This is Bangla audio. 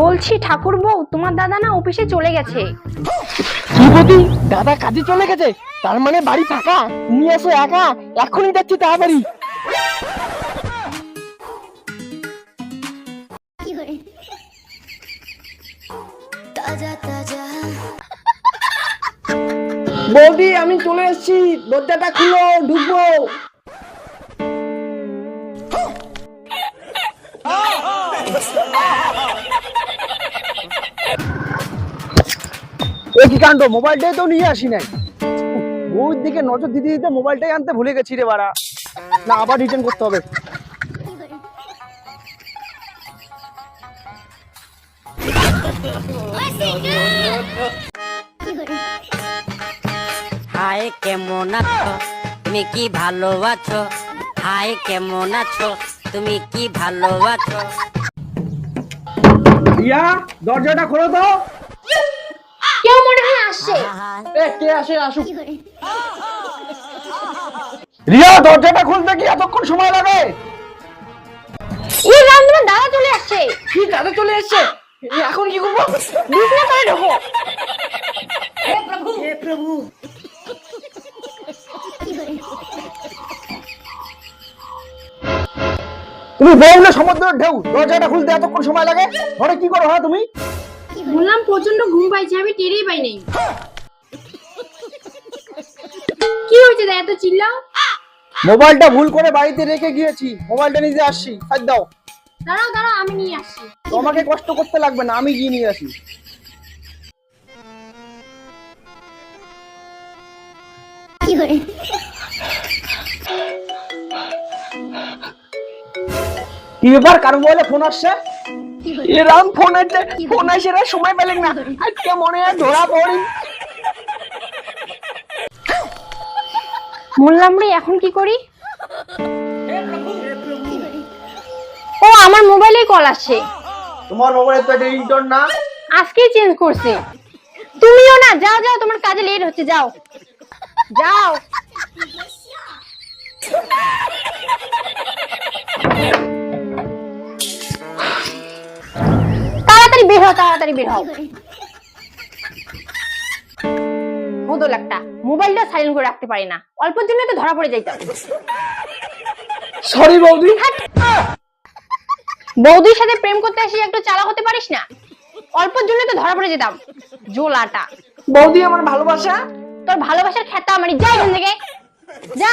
বলছি ঠাকুর বউ তোমার দাদা না অফিসে চলে গেছে। কি বৌদি দাদা কাজে চলে গেছে? তার মানে বাড়ি ফাঁকা? নিয়ে এসো একা এখনই যাচ্ছি তাড়াতাড়ি। বৌদি আমি চলে এসেছি। দরজাটা খুলো ঢুকবো। এ কি কাণ্ড? মোবাইলটাই তো নিয়ে আসি নাই। বউর দিকে নজর দিতে দিতে মোবাইলটাই আনতে ভুলে গেছি রে বাড়া। না আবার রিটার্ন করতে হবে। হাই কেমন আছো? তুমি কি ভালো আছো হাই কেমন আছো? তুমি কি ভালো আছো রিয়া দরজাটা খোলো তো। আসছে? কে আসে? আসুক। রিয়া দরজাটা খুলতে কি এতক্ষণ সময় লাগে। এই রাম তোমার দাদা চলে আসছে। কি দাদা চলে এসছে? এ, এখন কি করব? বিছনা করে ঢোকো। তুমি না সমুদ্রের ঢেউ। দরজাটা খুলতে এতক্ষণ সময় লাগে। ঘরে কি করো হ্যাঁ তুমি? বললাম প্রচণ্ড ঘুম পাইছে আমি টেরেই পাই নাই। কি হয়েছে দা এত চিল্লাও? মোবাইলটা ভুল করে বাড়িতে রেখে গিয়েছি। মোবাইলটা নিতে আসছি সাজ দাও। দাঁড়াও দাঁড়াও আমি নিয়ে আসছি। তোমাকে কষ্ট করতে লাগবে না আমি গিয়ে নিয়ে আসি। কি ব্যাপার? কার মোবাইলে ফোন আসছে? এরাম ফোন আছে ফোন আসে রে সময় পেলেন না। আজকে মনে হয় ধরা পড়ি। বললাম রে এখন কি করি? ও আমার মোবাইলে কল আসছে। তোমার মোবাইলে তো এটা রিংটোন না। আজকেই চেঞ্জ করছে। তুমিও না যাও যাও তোমার কাজে লেট হচ্ছে যাও। যাও। তাড়াতাড়ি বের হও। বের একটা। মোবাইলটা সাইলেন্ট করে রাখতে পারি না। অল্পের জন্য তো ধরা পড়ে যাইতাম সরি বৌদি। বৌদির সাথে প্রেম করতে আসি একটু চালা হতে পারিস না? অল্পের জন্য তো ধরা পড়ে যেতাম। জোলাটা। বৌদি আমার ভালোবাসা। তোর ভালোবাসার খেতা আমারই যা এখান থেকে। যা।